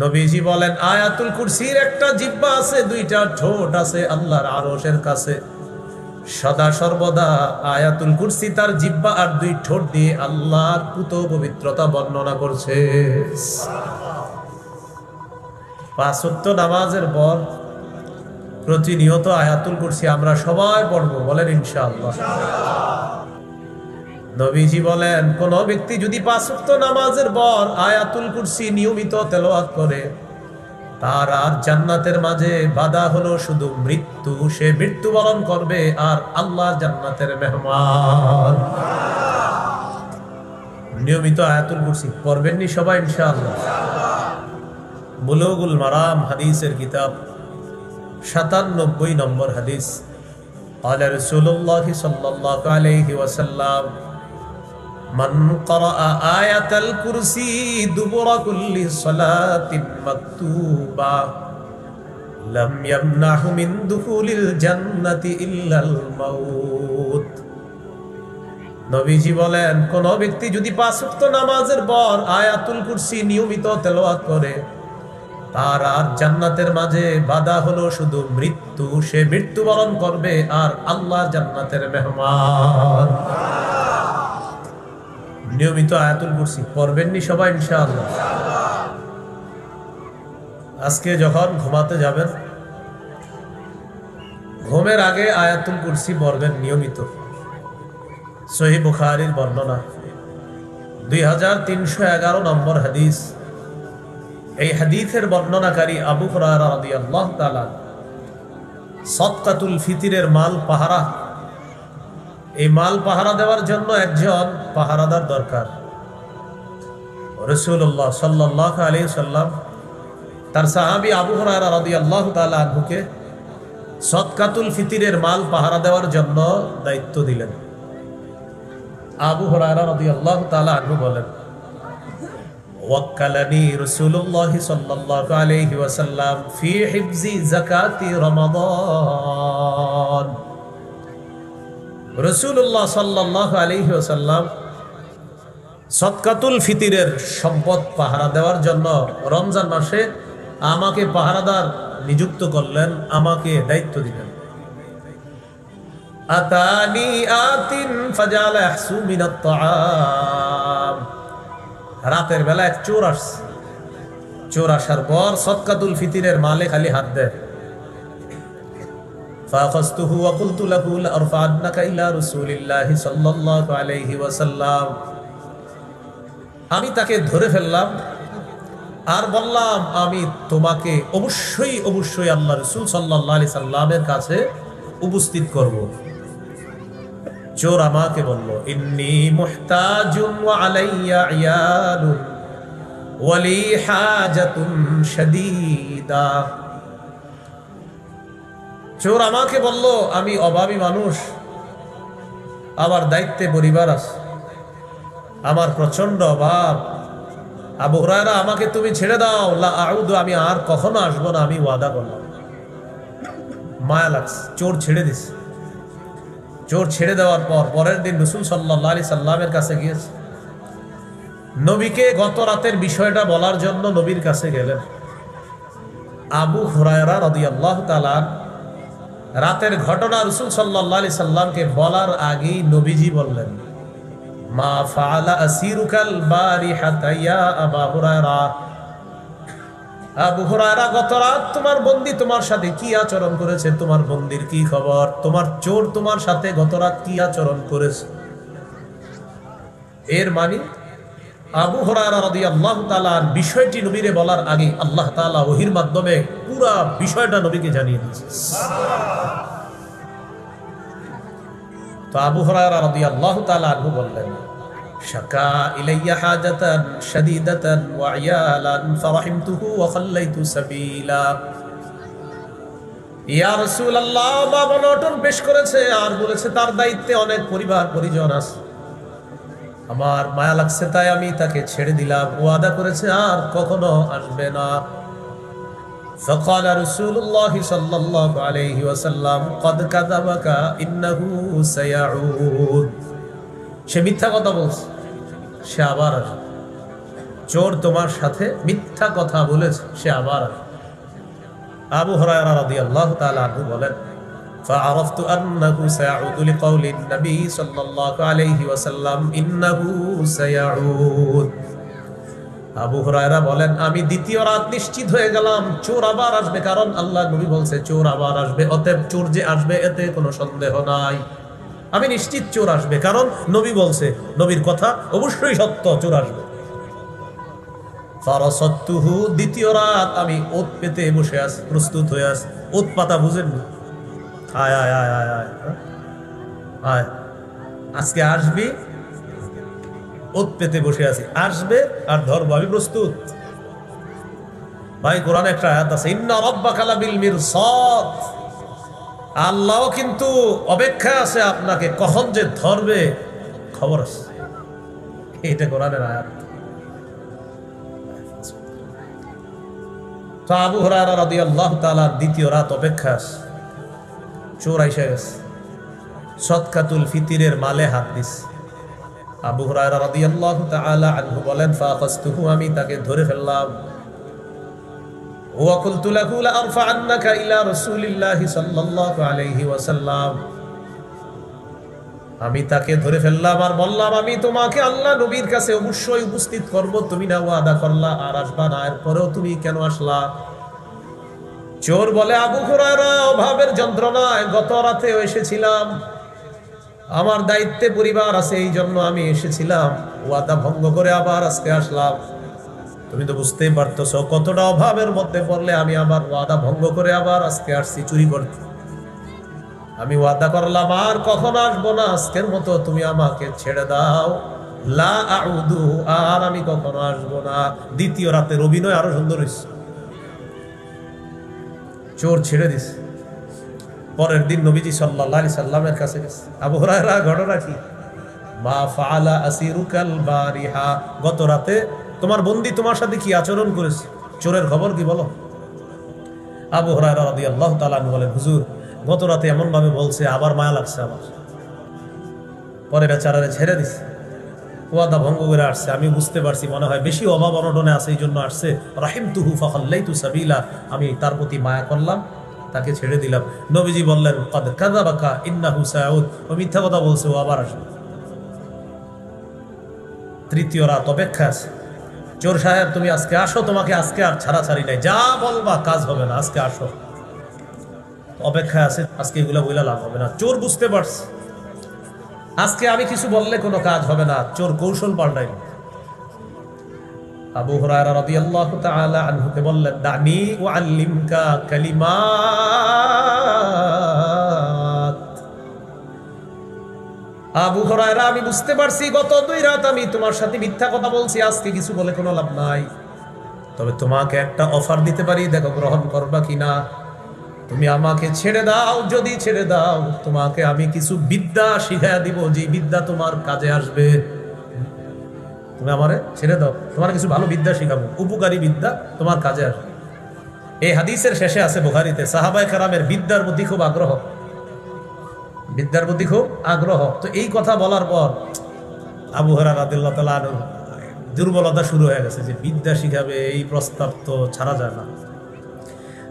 নবীজি বলেন, আয়াতুল কুরসির একটা জিব্বা আছে, দুইটা ঠোঁট আছে আল্লাহর আরশের কাছে। সদা সর্বদা আয়াতুল কুরসি তার জিব্বা আর দুই ঠোঁট দিয়ে আল্লাহর পুত পবিত্রতা বর্ণনা করছে। পাঁচত্ব নামাজের পর প্রতিনিয়ত আয়াতুল কুরসি আমরা সবাই পড়ব, বলেন ইনশাআল্লাহ। নবীজি বলেন কোন ব্যক্তি যদি পাঁচত্ব নামাজের পর আয়াতুল কুরসি নিয়মিত তেলাওয়াত করে তার আর জান্নাতের মাঝে বাধা হলো শুধু মৃত্যু সে মৃত্যুবরণ করবে আর আল্লাহ জান্নাতের মেহমান নিয়মিত আয়াতুল কুরসি পড়বেননি সবাই ইনশাআল্লাহ বুলুগুল মারাম হাদিসের কিতাব সাতানব্বই নম্বর হাদিস قال رسول الله صلى الله عليه وسلم মান করা আয়াতাল কুরসি দুবরা কুল্লি সলাতিন মাকতুবা। লাম ইয়ামনাহু মিন দুখুলিল জান্নাতি ইল্লাল মাউত। নবীজি বলেন, কোন ব্যক্তি যদি পাঁচ ওয়াক্ত নামাজের পর আয়াতুল কুরসি নিয়মিত তেলাওয়াত করে, তার আর জান্নাতের মাঝে বাধা হলো শুধু মৃত্যু, সে মৃত্যুবরণ করবে আর আল্লাহ জান্নাতের মেহমান। নিয়মিত আয়াতুল কুরসি পড়বেননি সবাই, ইনশাআল্লাহ। আজকে যখন ঘুমাতে যাবেন, ঘুমের আগে আয়াতুল কুরসি পড়বেন নিয়মিত। সহি বুখারির বর্ণনা। দুই হাজার তিনশো এগারো নম্বর হাদিস। এই হাদিসের বর্ণনাকারী আবু তাআলা, সদকাতুল ফিতিরের মাল পাহারা এই মাল পাহারা দেওয়ার জন্য একজন পাহারাদার দরকার। রসুল্লাহ সাল্লাহ আলী সাল্লাম তার সাহাবি আবু হরারা রাদি আল্লাহ তালা আনহুকে সৎকাতুল ফিতিরের মাল পাহারা দেওয়ার জন্য দায়িত্ব দিলেন। আবু হরারা রাদি আল্লাহ তালা বলেন, ওয়াক্কালানি রসুল্লাহ রমাদান। রসুল্লাহ সাল্লাহ আলহি ওসাল্লাম সৎকাতুল ফিতিরের সম্পদ পাহারা দেওয়ার জন্য রমজান মাসে আমাকে পাহারাদার নিযুক্ত করলেন, আমাকে দায়িত্ব দিলেন। ফাজাল রাতের বেলা এক চোর আসছে। চোর আসার পর সৎকাতুল ফিতিরের মালে খালি হাত দেয়। فأخذته وقلت له لأرفعنك إلى رسول الله صلى الله عليه وسلم আমি তাকে ধরে ফেললাম আর বললাম আমি তোমাকে অবশ্যই অবশ্যই আল্লাহ রসুল সাল্লাহ আলি সাল্লামের কাছে উপস্থিত করব চোর আমাকে বলল ইন্নি মুহতাজুন ওয়া আলাইয়া ইয়ালুন ওয়ালি হাজাতুন শাদীদা চোর আমাকে বলল, আমি অভাবী মানুষ। আমার দায়িত্বে পরিবার আছে। আমার প্রচণ্ড অভাব। আবু হুরায়রা, আমাকে তুমি ছেড়ে দাও। লা আউদু, আমি আর কখনো আসব না। আমি ওয়াদা করলাম। মায়া লাগছে। চোর ছেড়ে দিস চোর ছেড়ে দেওয়ার পর পরের দিন রসুল সাল্লাহ আলি সাল্লামের কাছে গিয়েছে। নবীকে গত রাতের বিষয়টা বলার জন্য নবীর কাছে গেলেন। আবু হুরায়রা রদি আল্লাহ তালান রাতের ঘটনা রসুল সাল্লাহ আলি সাল্লামকে বলার আগেই নবীজি বললেন, মা হুরায়রা, গত রাত তোমার বন্দি তোমার সাথে কি আচরণ করেছে? তোমার বন্দির কি খবর? তোমার চোর তোমার সাথে গত রাত কি আচরণ করেছে? এর মানে? আবু হরারা বিষয়টি নবীরে বলার আগে আল্লাহ তাআলা ওহির মাধ্যমে পুরা বিষয়টা নবীকে জানিয়ে দিয়েছে তো আবু হরারা রাদিয়াল্লাহু তাআলা আনহু বললেন করেছে আর বলেছে, তার দায়িত্বে অনেক পরিবার পরিজন আছে। আমার মায়া লাগছে তাই আমি তাকে ছেড়ে দিলাম ওয়াদা করেছে আর কখনো আসবে না فقال رسول الله صلى الله عليه وسلم قد كذبك انه سيعود সে মিথ্যা কথা বলছে সে আবার আসবে চোর তোমার সাথে মিথ্যা কথা বলেছে সে আবার আসবে। আবু হরায়রা রাদিয়াল্লাহু তাআলা আনহু বলেন فعرفت أنه سيعود لقول النبي صلى الله عليه وسلم إنه سيعود আবু হুরায়রা বলেন আমি দ্বিতীয় রাত নিশ্চিত হয়ে গেলাম চোর আবার আসবে কারণ আল্লাহ নবী বলছে চোর আবার আসবে অতএব চোর যে আসবে এতে কোনো সন্দেহ নাই আমি নিশ্চিত চোর আসবে কারণ নবী বলছে নবীর কথা অবশ্যই সত্য চোর আসবে ফারসত্তুহু দ্বিতীয় রাত আমি ওত পেতে বসে আছি প্রস্তুত হয়ে আছি ওত পাতা বুঝেন না আয় আয় আয় আয় আয়? আয়। আজকে আসবি, ওত পেতে বসে আছি। আসবে আর ধরবো, আমি প্রস্তুত। ভাই, কোরআন একটা আয়াত আছে, ইন্না রব্বা রাব্বাকা লাবিল মিরসাদ। আল্লাহ কিন্তু অপেক্ষা আছে আপনাকে, কখন যে ধরবে, খবর আছে। এটা কোরআনের আয়াত। তো আবু হরারা দ্বিতীয় রাত অপেক্ষা আছে। সৎকাতুল ফিতিরের মালে হাত দিস আবু বলেন আমি তাকে ধরে ফেললাম। আমি তাকে ধরে ফেললাম আর বললাম, আমি তোমাকে আল্লাহ নবীর কাছে অবশ্যই উপস্থিত করব। তুমি না ওয়াদা করলা আর আসবা না। এরপরেও তুমি কেন আসলা? চোর বলে, আবু হুরায়রা, অভাবের যন্ত্রণায় গত রাতে এসেছিলাম। আমার দায়িত্বে পরিবার আছে এই জন্য আমি এসেছিলাম। ওয়াদা ভঙ্গ করে আবার আজকে আসলাম। তুমি তো বুঝতেই পারতেছ, কতটা অভাবের মধ্যে পড়লে আমি আমার ওয়াদা ভঙ্গ করে আবার আজকে আসছি চুরি করতে। আমি ওয়াদা করলাম, আর কখন আসব না? আজকের মতো তুমি আমাকে ছেড়ে দাও। লা আর আমি কখনো আসব না। দ্বিতীয় রাতের অভিনয় আরও সুন্দর হয়েছে। চোর ছেড়ে দিস পরের দিন নবীজি সাল্লাহ আলি সাল্লামের কাছে গেছে। আবু হুরায়রা, ঘটনা কি? মা ফাআলা আসিরুকাল বারিহা। গত রাতে তোমার বন্দি তোমার সাথে কি আচরণ করেছে? চোরের খবর কি বলো? আবু হুরায়রা রাদিয়াল্লাহু তাআলা আনহু বলেন, হুজুর, গত রাতে এমন ভাবে বলছে, আবার মায়া লাগছে আমার। পরে বেচারারে ছেড়ে দিছে। ওয়াদা ভঙ্গ করে আসছে। আমি বুঝতে পারছি, মনে হয় বেশি অভাব অনটনে আছে, এই জন্য আসছে। রাহিম তুহু ফাখাল্লাইতু সাবিলা। আমি তার প্রতি মায়া করলাম, তাকে ছেড়ে দিলাম। নবীজি বললেন, কদ কাযাবাকা ইন্নাহু সাউদ। ও মিথ্যা কথা বলছে, ও আবার আসবে। তৃতীয় রাত অপেক্ষা আছে। চোর সাহেব, তুমি আজকে আসো, তোমাকে আজকে আর ছাড়াছাড়ি নাই। যা বলবা, কাজ হবে না, আজকে আসো। অপেক্ষা আছে, আজকে এগুলো বইলা লাভ হবে না। চোর বুঝতে পারছে। আজকে আমি কিছু বললে কোনো কাজ হবে না। চোর কৌশল পাল্টাই আবু হুরায়রা রাদিয়াল্লাহু তাআলা আনহুকে বললেন, দানি ওয়া আল্লিমকা কালিমাত। আবু হুরায়রা, আমি বুঝতে পারছি, গত দুই রাত আমি তোমার সাথে মিথ্যা কথা বলছি, আজকে কিছু বলে কোনো লাভ নাই। তবে তোমাকে একটা অফার দিতে পারি, দেখো গ্রহণ করবা কিনা। তুমি আমাকে ছেড়ে দাও, যদি ছেড়ে দাও, তোমাকে আমি কিছু বিদ্যা শিখাইয়া দিব যে বিদ্যা তোমার কাজে আসবে। তুমি আমারে ছেড়ে দাও, তোমার কিছু ভালো বিদ্যা শিখাবো, উপকারী বিদ্যা তোমার কাজে আসবে। এই হাদিসের শেষে আছে বুখারিতে সাহাবাই কারামের বিদ্যার প্রতি খুব আগ্রহ। বিদ্যার প্রতি খুব আগ্রহ। তো এই কথা বলার পর আবু হরা রাদিল্লাহ তালা দুর্বলতা শুরু হয়ে গেছে যে বিদ্যা শিখাবে, এই প্রস্তাব তো ছাড়া যায় না।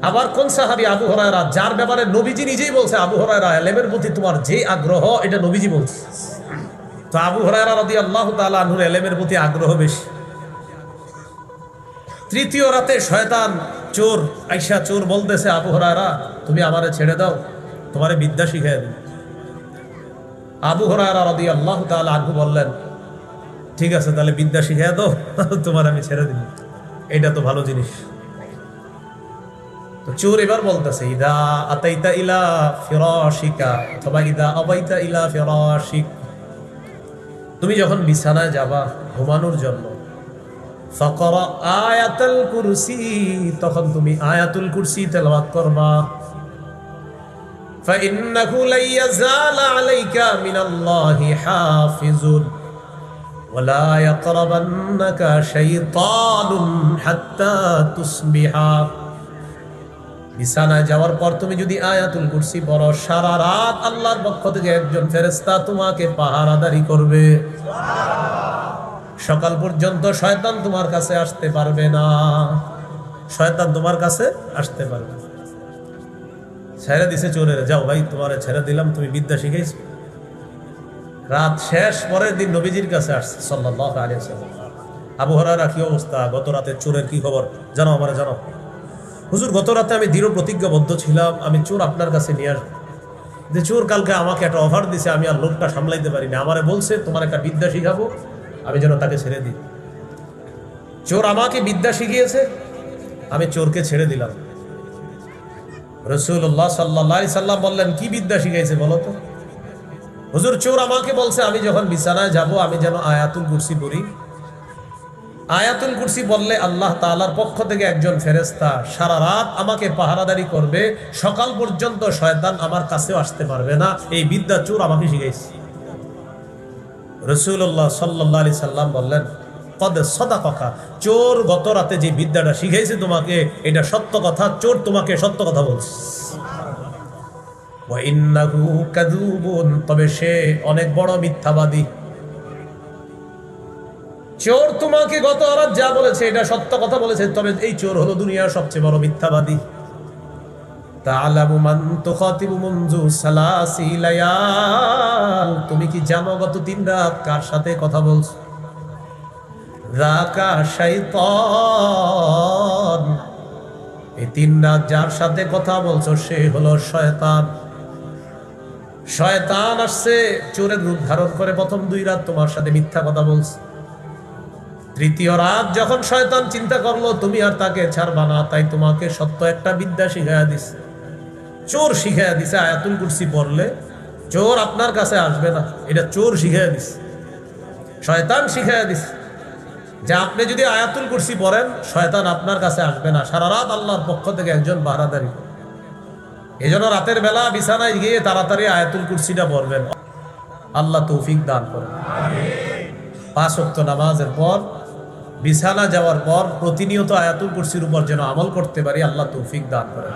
আবার কোন সাহাবি আবু হরায়রা? যার ব্যাপারে নবীজি নিজেই বলছে, আবু হরায়রা, এলেমের প্রতি তোমার যে আগ্রহ, এটা নবীজি বলছে। তো আবু হরায়রা রদি আল্লাহ তালুর এলেমের প্রতি আগ্রহ বেশি। তৃতীয় রাতে শয়তান চোর, আইসা চোর বলতেছে, আবু হরায়রা, তুমি আমারে ছেড়ে দাও, তোমারে বিদ্যা শিখাই দিই। আবু হরায়রা রদি আল্লাহ তাল বললেন, ঠিক আছে, তাহলে বিদ্যা শিখাই দাও, তোমার আমি ছেড়ে দিই এটা তো ভালো জিনিস। তো চোর এবার বলতেছে ইদা আতাইতা ইলা ফিরাশিকা অথবা ইদা আবাইতা ইলা ফিরাশিক তুমি যখন বিছানায় যাবা ঘুমানোর জন্য ফাকরা আয়াতুল কুরসি তখন তুমি আয়াতুল কুরসি তেলাওয়াত করবা فإنه لن يزال عليك من الله حافظ ولا يقربنك شيطان حتى تصبح বিছানায় যাওয়ার পর তুমি যদি আয়াতুল কুরসি পড়ো, সারা রাত আল্লাহর পক্ষ থেকে একজন ফেরেস্তা তোমাকে পাহারাদারি করবে। সকাল পর্যন্ত শয়তান তোমার কাছে আসতে পারবে না। শয়তান তোমার কাছে আসতে পারবে। ছেড়ে দিছে চোরের, যাও ভাই, তোমারে ছেড়ে দিলাম, তুমি বিদ্যা শিখেছ রাত শেষ, পরের দিন নবীজির কাছে আসছে, সাল্লাল্লাহু আলাইহি ওয়াসাল্লাম। কি অবস্থা? গত রাতে চোরের কি খবর? জানো আমারে জানো। হুজুর, গত রাতে আমি দৃঢ় প্রতিজ্ঞাবদ্ধ ছিলাম, আমি চোর আপনার কাছে নিয়ে আসব। যে চোর কালকে আমাকে একটা অফার দিছে, আমি আর লোকটা সামলাইতে পারি না আমারে বলছে, তোমার একটা বিদ্যা শিখাবো, আমি যেন তাকে ছেড়ে দিই। চোর আমাকে বিদ্যা শিখিয়েছে, আমি চোরকে ছেড়ে দিলাম। রসুল্লাহ সাল্লাহ সাল্লাম বললেন, কি বিদ্যা শিখাইছে বলো তো? হুজুর, চোর আমাকে বলছে, আমি যখন বিছানায় যাব, আমি যেন আয়াতুল কুরসি পড়ি। আয়াতুল কুরসি বললে আল্লাহ তাআলার পক্ষ থেকে একজন ফেরেস্তা সারা রাত আমাকে পাহারাদারি করবে, সকাল পর্যন্ত শয়তান আমার কাছেও আসতে পারবে না। এই বিদ্যা চোর আমাকে শিখাইছে। রসুল্লাহ সাল্লাহ আলি সাল্লাম বললেন, কদ সদা কথা চোর গত রাতে যে বিদ্যাটা শিখাইছে তোমাকে, এটা সত্য কথা, চোর তোমাকে সত্য কথা বলছে। তবে সে অনেক বড় মিথ্যাবাদী। চোর তোমাকে গত রাত যা বলেছে, এটা সত্য কথা বলেছে, তবে এই চোর হলো দুনিয়ার সবচেয়ে বড় মিথ্যাবাদী। তুমি কি জানো গত তিন রাত কার সাথে কথা বলছো? এই তিন রাত যার সাথে কথা বলছো, সে হলো শয়তান। শয়তান আসছে, চোরের রূপ ধারণ করে প্রথম দুই রাত তোমার সাথে মিথ্যা কথা বলছে। তৃতীয় রাত যখন শয়তান চিন্তা করল, তুমি আর তাকে ছাড়বা না, তাই তোমাকে সত্য একটা বিদ্যা শিখাইয়া দিছে। চোর শিখাইয়া দিছে, আয়াতুল কুরসি পড়লে। চোর আপনার কাছে আসবে না, এটা চোর শিখাইয়া দিছে। শয়তান শিখাইয়া দিছে। যে আপনি যদি আয়াতুল কুরসি পড়েন, শয়তান আপনার কাছে আসবে না। সারা রাত আল্লাহর পক্ষ থেকে একজন বাহাদারি এই জন্য রাতের বেলা বিছানায় গিয়ে তাড়াতাড়ি আয়াতুল কুরসিটা পড়বেন। আল্লাহ তৌফিক দান করেন। পাঁচ ওয়াক্ত নামাজের পর বিছানা যাওয়ার পর প্রতিনিয়ত আয়াতুল কুরসির উপর যেন আমল করতে পারি, আল্লাহ তৌফিক দান করেন।